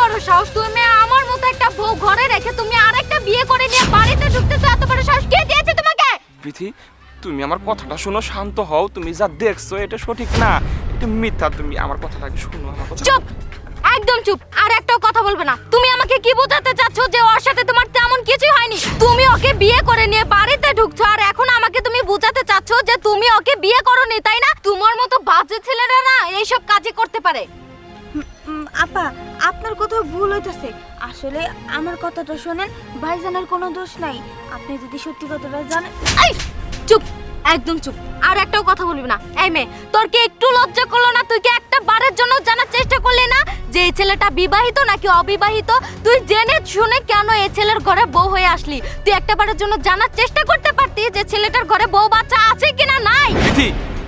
বড় সাহস তুমি আমার মতো একটা বউ ঘরে রেখে তুমি আরেকটা বিয়ে করে নিয়ে বাড়িতে ঢুকতেছো এত বড় সাহস কে দিয়েছে তোমাকে? প্রীতি তুমি আমার কথাটা শুনো শান্ত হও তুমি যা দেখছ এটা সঠিক না এটা মিথ্যা তুমি আমার কথাটাকে শুনো আমার কথা চুপ একদম চুপ আর একটাও কথা বলবে না। তুমি আমাকে কি বোঝাতে চাচ্ছ যে ওর সাথে তোমার তেমন কিছুই হয়নি? তুমি ওকে বিয়ে করে নিয়ে বাড়িতে ঢুকছো আর এখন আমাকে তুমি বোঝাতে চাচ্ছ যে তুমি ওকে বিয়ে করোনি তাই না? তোমার মতো বাজে ছেলেরা না এইসব কাজে করতে পারে। আপা, আপনার কোথাও ভুল হইতেছে। আসলে আমার কথাটা শোনেন, ভাইজানের কোনো দোষ নাই। আপনি যদি সত্যি কথাটা জানেন এই, চুপ, একদম চুপ। আর একটাও কথা বলবি না। এই মেয়ে, তোর কি একটু লজ্জা করল না? তুই কি একটা বারের জন্য জানার চেষ্টা করলি না? যে এই ছেলেটা বিবাহিত নাকি অবিবাহিত? তুই জেনে শুনে কেন এই ছেলের ঘরে বউ হয়ে আসলি? তুই একটা বারের জন্য জানার চেষ্টা করতে পারতি যে ছেলেটার ঘরে বউ বাচ্চা আছে কিনা নাই?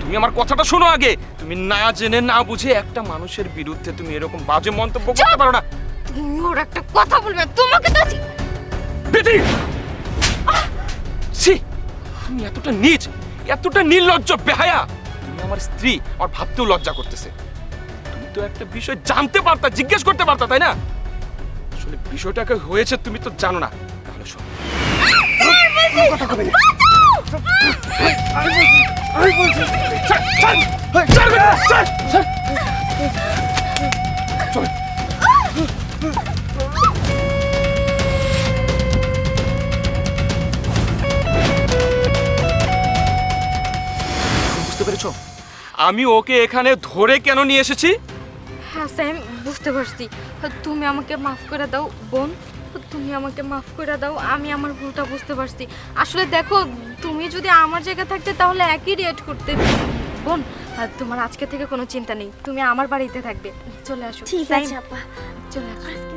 তুমি আমার কথাটা শোনো আগে। তুমি না জেনে না বুঝে একটা মানুষের বিরুদ্ধে তুমি এরকম বাজে মন্তব্য করতে পারো না। তুমি ওর একটা কথা বলবে তোমাকে তো বিথি ছি! তুমি এতটা নিচ এতটা নির্লজ্জ বেহায়া। তুমি আমার স্ত্রী আমার ভাবতেও লজ্জা করতেছে। তুমি তো একটা বিষয় জানতে পারতা জিজ্ঞেস করতে পারতা তাই না? আসলে বিষয়টাকে হয়েছে তুমি তো জানো না। তাহলে শোনো। ছাড়, ছাড়, ছাড়, ছাড়। বুঝতে পেরেছ? আমি ওকে এখানে ধরে কেন নিয়ে এসেছি? হ্যাঁ স্যাম বুঝতে পারছি। তুমি আমাকে মাফ করে দাও বোন। তুমি আমাকে মাফ করে দাও আমি আমার ভুলটা বুঝতে পারছি। আসলে দেখো তুমি যদি আমার জায়গায় থাকতে তাহলে একই রিয়েক্ট করতে। বোন আর তোমার আজকে থেকে কোনো চিন্তা নেই। তুমি আমার বাড়িতে থাকবে। চলে আসো। ঠিক আছে আপা চলে আসো।